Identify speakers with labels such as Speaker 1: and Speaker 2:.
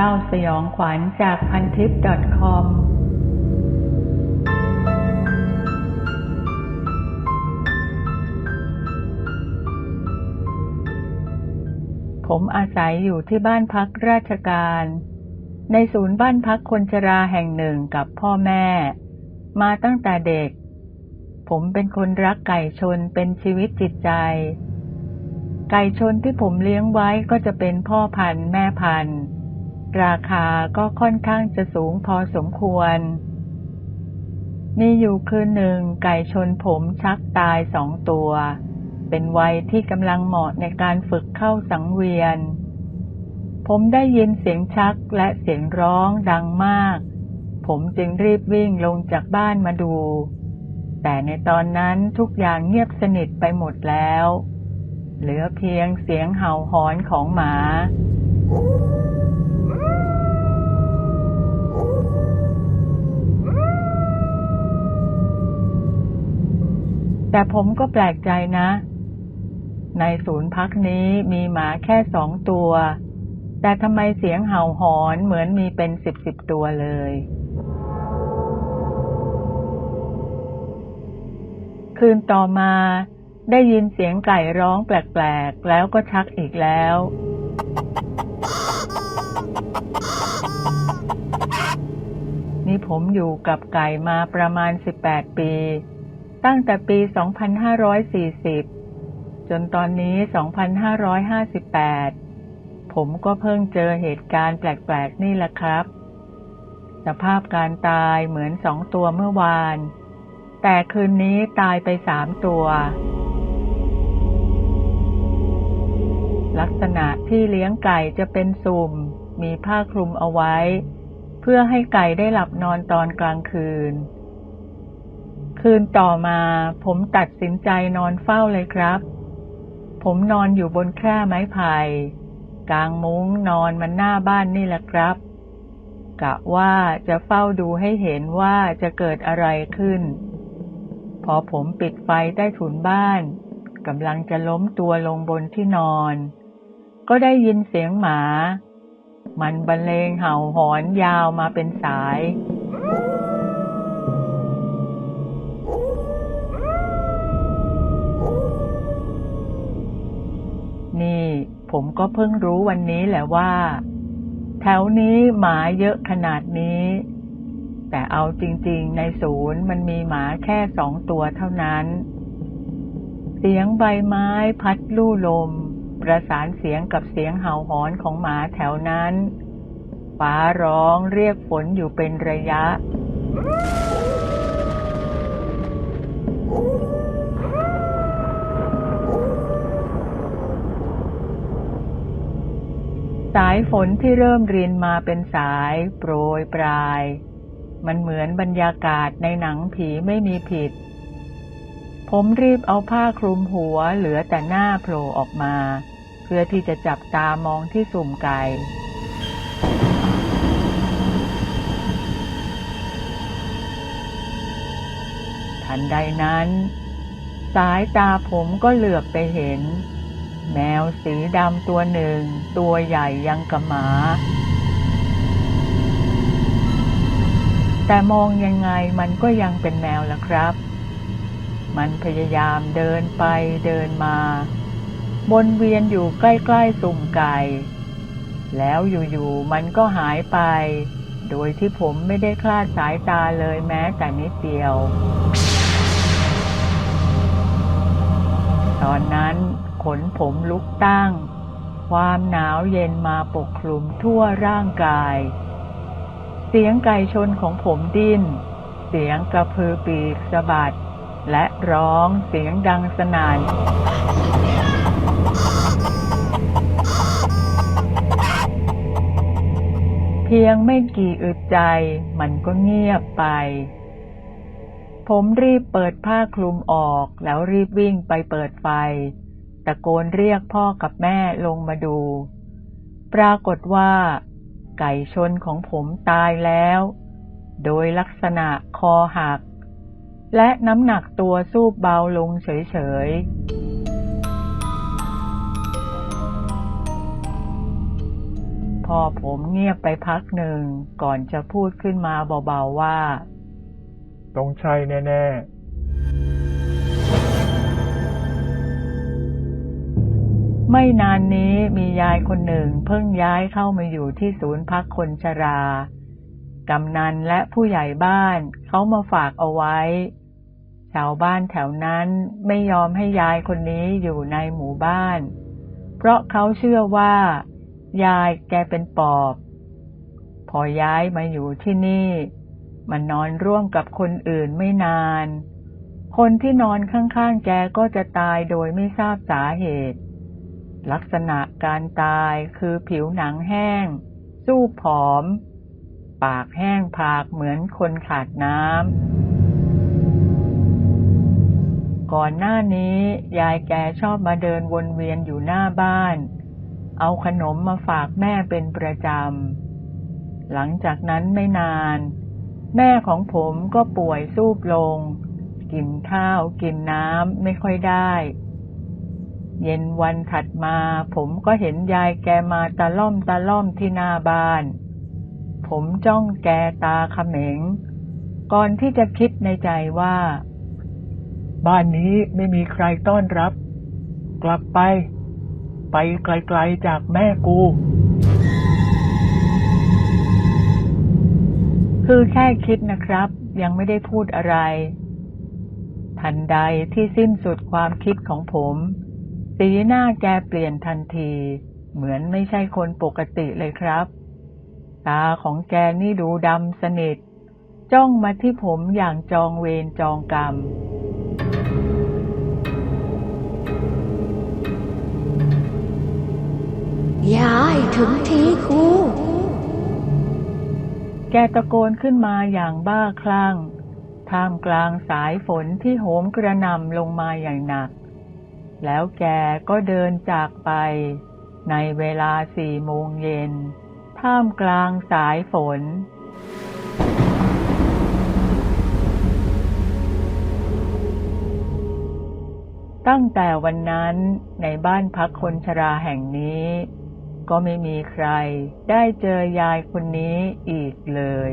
Speaker 1: เล่าสยองขวัญจากพันทิป .com ผมอาศัยอยู่ที่บ้านพักราชการ ในศูนย์บ้านพักคนชราแห่งหนึ่งกับพ่อแม่ มาตั้งแต่เด็ก ผมเป็นคนรักไก่ชนเป็นชีวิตจิตใจไก่ชนที่ผมเลี้ยงไว้ก็จะเป็นพ่อพันธุ์แม่พันธุ์ ราคาก็ค่อนข้างจะสูงพอสมควร มีอยู่คืนหนึ่งไก่ชนผมชักตายสองตัว เป็นวัยที่กำลังเหมาะในการฝึกเข้าสังเวียน ผมได้ยินเสียงชักและเสียงร้องดังมาก ผมจึงรีบวิ่งลงจากบ้านมาดู แต่ในตอนนั้นทุกอย่างเงียบสนิทไปหมดแล้ว เหลือเพียงเสียงเห่าหอนของหมา แต่ผมก็แปลกใจนะ ในศูนย์พักนี้มีหมาแค่สองตัว แต่ทำไมเสียงเห่าหอนเหมือนมีเป็นสิบสิบตัวเลย คืนต่อมาได้ยินเสียงไก่ร้องแปลกๆ แล้วก็ชักอีกแล้ว นี่ผมอยู่กับไก่มาประมาณ 18 ปี ตั้งแต่ปี 2540 จนตอนนี้ 2558 ผมก็เพิ่งเจอเหตุการณ์แปลกๆ นี่แหละครับ สภาพการตายเหมือนสองตัวเมื่อวาน แต่คืนนี้ตายไปสามตัว ลักษณะที่เลี้ยงไก่จะเป็นสุ่ม มีผ้าคลุมเอาไว้ เพื่อให้ไก่ได้หลับนอนตอนกลางคืน คืนต่อมาผมตัดสินใจนอนเฝ้าเลยครับ ผมนอนอยู่บนแคร่ไม้ไผ่กลางมุ้งนอนมันหน้าบ้านนี่แหละครับ กะว่าจะเฝ้าดูให้เห็นว่าจะเกิดอะไรขึ้น พอผมปิดไฟใต้ถุนบ้านกำลังจะล้มตัวลงบนที่นอน ก็ได้ยินเสียงหมา มันบรรเลงเห่าหอนยาวมาเป็นสาย ผมก็เพิ่งรู้วันนี้แหละว่า แถวนี้หมาเยอะขนาดนี้ แต่เอาจริง ๆ ในศูนย์มันมีหมาแค่สองตัวเท่านั้น เสียงใบไม้พัดลู่ลม ประสานเสียงกับเสียงเห่าหอนของหมาแถวนั้น ฟ้าร้องเรียกฝนอยู่เป็นระยะ สายฝนที่เริ่มรินมาเป็นสายโปรยปลาย มันเหมือนบรรยากาศในหนังผีไม่มีผิด ผมรีบเอาผ้าคลุมหัวเหลือแต่หน้าโผล่ออกมา เพื่อที่จะจับตามองที่สุ่มไก่ทันใดนั้น สายตาผมก็เหลือบไปเห็น แมวสีดำตัวหนึ่ง ตัวใหญ่ยังกับหมา แต่มองยังไงมันก็ยังเป็นแมวละครับ มันพยายามเดินไปเดินมาวนเวียนอยู่ใกล้ๆสุ่มไก่ แล้วอยู่ๆมันก็หายไป โดยที่ผมไม่ได้คลาดสายตาเลยแม้แต่นิดเดียวตอนนั้น นผมลุกตั้ง ความหนาวเย็นมาปกคลุมทั่วร่างกาย เสียงไก่ชนของผมดิ้น เสียงกระพือปีกสะบัด และร้องเสียงดังสนั่นเพียงไม่กี่อึดใจมันก็เงียบไป ผมรีบเปิดผ้าคลุมออกแล้วรีบวิ่งไปเปิดไฟ ตะโกนเรียกพ่อกับแม่ลงมาดู ปรากฏว่า ไก่ชนของผมตายแล้ว โดยลักษณะคอหัก และน้ำหนักตัวสูบเบาลงเฉยๆ พอผมเงียบไปพักหนึ่งก่อนจะพูดขึ้นมาเบาๆว่า
Speaker 2: ต้องใช่แน่ ๆ
Speaker 1: ไม่นานนี้มียายคนหนึ่งเพิ่งย้ายเข้ามาอยู่ที่ศูนย์พักคนชรากำนันและผู้ใหญ่บ้านเขามาฝากเอาไว้ ชาวบ้านแถวนั้นไม่ยอมให้ยายคนนี้อยู่ในหมู่บ้าน เพราะเขาเชื่อว่า ยายแกเป็นปอบ พอย้ายมาอยู่ที่นี่ มันนอนร่วมกับคนอื่นไม่นาน คนที่นอนข้างๆแกก็จะตายโดยไม่ทราบสาเหตุ ลักษณะการตายคือผิวหนังแห้ง สู้ผอม ปากแห้งผากเหมือนคนขาดน้ำ ก่อนหน้านี้ยายแกชอบมาเดินวนเวียนอยู่หน้าบ้าน เอาขนมมาฝากแม่เป็นประจำ หลังจากนั้นไม่นาน แม่ของผมก็ป่วยสูบลง กินข้าวกินน้ำไม่ค่อยได้ เย็นวันถัดมา ผมก็เห็นยายแกมาตาล่อมตาล่อมที่หน้าบ้าน ผมจ้องแกตาเขม็ง ก่อนที่จะคิดในใจว่า
Speaker 2: บ้านนี้ไม่มีใครต้อนรับ กลับไป ไปไกลๆจากแม่กู
Speaker 1: คือแค่คิดนะครับ ยังไม่ได้พูดอะไร ทันใดที่สิ้นสุดความคิดของผม สีหน้าแกเปลี่ยนทันที เหมือนไม่ใช่คนปกติเลยครับ ตาของแกนี่ดูดำสนิท จ้องมาที่ผมอย่างจองเวรจองกรรม
Speaker 3: ยายถึงทีครู
Speaker 1: แกตะโกนขึ้นมาอย่างบ้าคลั่ง ท่ามกลางสายฝนที่โหมกระหน่ำลงมาอย่างหนัก แล้วแกก็เดินจากไป ในเวลาสี่โมงเย็น ท่ามกลางสายฝน ตั้งแต่วันนั้นในบ้านพักคนชราแห่งนี้ ก็ไม่มีใครได้เจอยายคนนี้อีกเล
Speaker 3: ย